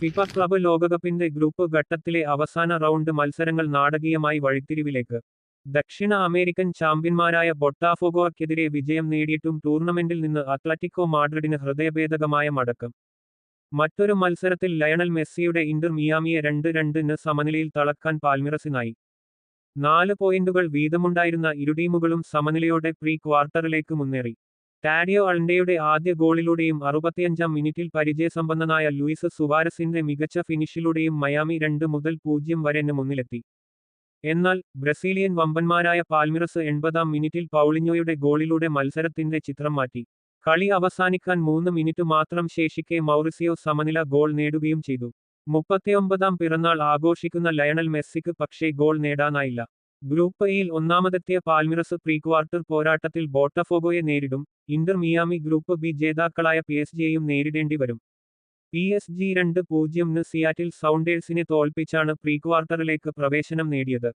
FIFA club ലോകകപ്പിന്റെ group ഘട്ടത്തിലെ അവസാന റൗണ്ട് മത്സരങ്ങൾ നാടകീയമായി വഴിത്തിരിവിലേക്ക്. ദക്ഷിണ അമേരിക്കൻ ചാമ്പ്യന്മാരായ ബൊട്ടാഫോഗോയ്ക്കെതിരെ വിജയം നേടിയിട്ടും ടൂർണമെന്റിൽ നിന്ന് അത്ലറ്റിക്കോ മാഡ്രിഡിന് ഹൃദയഭേദകമായ മടക്കം. മറ്റൊരു മത്സരത്തിൽ ലയണൽ മെസ്സിയുടെ ഇന്റർ മിയാമിയെ രണ്ട് രണ്ടിന് സമനിലയിൽ തളക്കാൻ പാൽമിറസിനായി. നാല് പോയിന്റുകൾ വീതമുണ്ടായിരുന്ന ഇരു ടീമുകളും സമനിലയോടെ പ്രീ ക്വാർട്ടറിലേക്ക് മുന്നേറി. ടാഡിയോ അൾണ്ടയുടെ ആദ്യ ഗോളിലൂടെയും അറുപത്തിയഞ്ചാം മിനിറ്റിൽ പരിചയസമ്പന്നനായ ലൂയിസ് സുവാരസിന്റെ മികച്ച ഫിനിഷിലൂടെയും മയാമി രണ്ട് മുതൽ പൂജ്യം വരെ മുന്നിലെത്തി. എന്നാൽ ബ്രസീലിയൻ വമ്പന്മാരായ പാൽമിറസ് എൺപതാം മിനിറ്റിൽ പൗളിഞ്ഞോയുടെ ഗോളിലൂടെ മത്സരത്തിന്റെ ചിത്രം മാറ്റി. കളി അവസാനിക്കാൻ മൂന്ന് മിനിറ്റ് മാത്രം ശേഷിക്കെ മൗറിസിയോ സമനില ഗോൾ നേടുകയും ചെയ്തു. മുപ്പത്തിയൊമ്പതാം പിറന്നാൾ ആഘോഷിക്കുന്ന ലയണൽ മെസ്സിക്ക് പക്ഷേ ഗോൾ നേടാനായില്ല. ഗ്രൂപ്പ് എയിൽ ഒന്നാമതെത്തിയ പാൽമിറസ് പ്രീക്വാർട്ടർ പോരാട്ടത്തിൽ ബോട്ടഫോഗോയെ നേരിടും. ഇന്റർ മിയാമി ഗ്രൂപ്പ് ബി ജേതാക്കളായ പി എസ് ജിയെയും നേരിടേണ്ടി വരും. പി എസ് ജി രണ്ട് പൂജ്യംന് സിയാറ്റിൽ സൗണ്ടേഴ്സിനെ തോൽപ്പിച്ചാണ് പ്രീക്വാർട്ടറിലേക്ക് പ്രവേശനം നേടിയത്.